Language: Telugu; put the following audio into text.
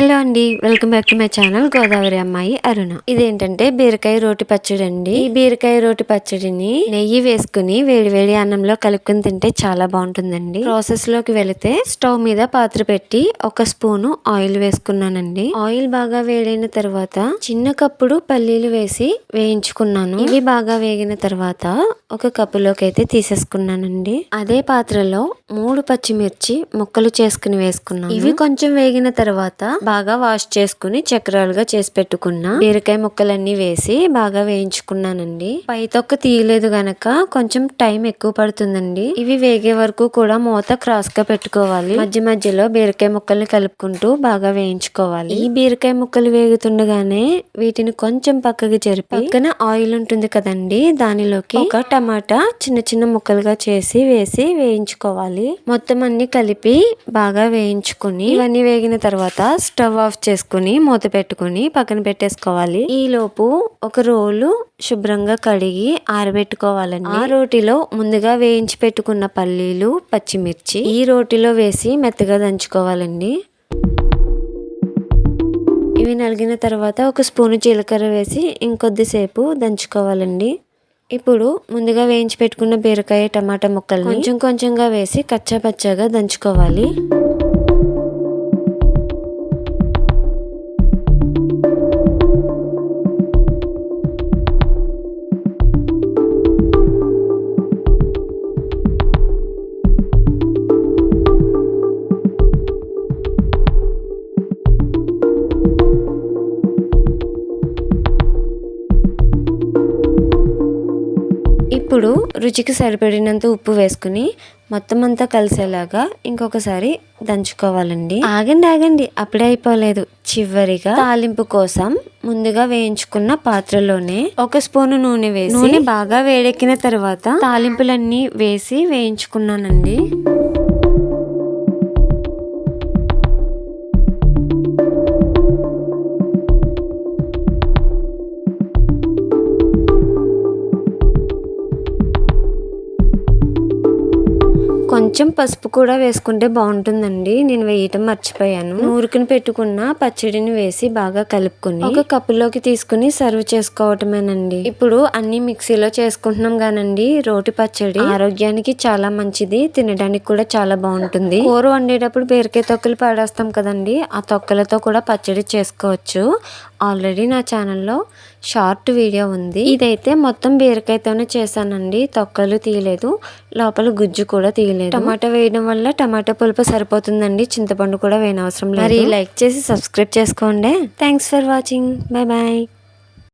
హలో అండి welcome back to my channel Godavari అమ్మాయి అరుణ. ఇదేంటంటే బీరకాయ రోటి పచ్చడి అండి ఈ బీరకాయ రోటి పచ్చడిని నెయ్యి వేసుకుని వేడి వేడి అన్నంలో కలుపుకుని తింటే చాలా బాగుంటుందండి. ప్రాసెస్లోకి వెళితే స్టవ్ మీద పాత్ర పెట్టి ఒక స్పూను ఆయిల్ వేసుకున్నానండి. ఆయిల్ బాగా వేడైన తర్వాత చిన్న కప్పుడు పల్లీలు వేసి వేయించుకున్నాను. ఇవి బాగా వేగిన తర్వాత ఒక కప్పులోకి అయితే తీసేసుకున్నానండి. అదే పాత్రలో మూడు పచ్చిమిర్చి ముక్కలు చేసుకుని వేసుకున్నాను. ఇవి కొంచెం వేగిన తర్వాత బాగా వాష్ చేసుకుని చక్రాలుగా చేసి పెట్టుకున్న. బీరకాయ ముక్కలన్నీ వేసి బాగా వేయించుకున్నానండి. పై తొక్క తీయలేదు గనక కొంచెం టైం ఎక్కువ పడుతుందండి. ఇవి వేగే వరకు కూడా మూత క్రాస్గా పెట్టుకోవాలి. మధ్య మధ్యలో బీరకాయ ముక్కల్ని కలుపుకుంటూ బాగా వేయించుకోవాలి. ఈ బీరకాయ ముక్కలు వేగుతుండగానే వీటిని కొంచెం పక్కకి జరిపి పక్కన ఆయిల్ ఉంటుంది కదండి దానిలోకి ఒక టమాటా చిన్న చిన్న ముక్కలుగా చేసి వేసి వేయించుకోవాలి. మొత్తం అన్ని కలిపి బాగా వేయించుకుని ఇవన్నీ వేగిన తర్వాత స్టవ్ ఆఫ్ చేసుకుని మూత పెట్టుకుని పక్కన పెట్టేసుకోవాలి. ఈలోపు ఒక రోలు శుభ్రంగా కడిగి ఆరబెట్టుకోవాలండి. ఆ రోటిలో ముందుగా వేయించి పెట్టుకున్న పల్లీలు పచ్చిమిర్చి ఈ రోటిలో వేసి మెత్తగా దంచుకోవాలండి. ఇవి నలిగిన తర్వాత ఒక స్పూను జీలకర్ర వేసి ఇంకొద్దిసేపు దంచుకోవాలండి. ఇప్పుడు ముందుగా వేయించి పెట్టుకున్న బీరకాయ టమాటా ముక్కలు కొంచెం కొంచెంగా వేసి కచ్చా పచ్చాగా దంచుకోవాలి. ఇప్పుడు రుచికి సరిపడినంత ఉప్పు వేసుకుని మొత్తం అంతా కలిసేలాగా ఇంకొకసారి దంచుకోవాలండి. ఆగండి ఆగండి. అప్పుడే అయిపోలేదు. చివరిగా తాలింపు కోసం ముందుగా వేయించుకున్న పాత్రలోనే ఒక స్పూను నూనె వేసి నూనె బాగా వేడెక్కిన తర్వాత తాలింపులన్నీ వేసి వేయించుకున్నానండి. కొంచెం పసుపు కూడా వేసుకుంటే బాగుంటుందండి. నేను వేయటం మర్చిపోయాను. నూరుకుని పెట్టుకున్న పచ్చడిని వేసి బాగా కలుపుకుని ఒక కప్పులోకి తీసుకుని సర్వ్ చేసుకోవటమేనండి. ఇప్పుడు అన్ని మిక్సీలో చేసుకుంటున్నాం గానండి రోటి పచ్చడి ఆరోగ్యానికి చాలా మంచిది. తినడానికి కూడా చాలా బాగుంటుంది. కూర వండేటప్పుడు బీరకాయ తొక్కలు పాడేస్తాం కదండి. ఆ తొక్కలతో కూడా పచ్చడి చేసుకోవచ్చు. ఆల్రెడీ నా ఛానల్లో షార్ట్ వీడియో ఉంది. ఇదైతే మొత్తం బీరకాయతోనే చేశానండి. తొక్కలు తీయలేదు. లోపల గుజ్జు కూడా తీయలేదు. టమాటా వేయడం వల్ల టమాటా పులుపు సరిపోతుందండి. చింతపండు కూడా వేయనవసరం లేదు. మరి లైక్ చేసి సబ్స్క్రైబ్ చేసుకోండి. Thanks for watching bye bye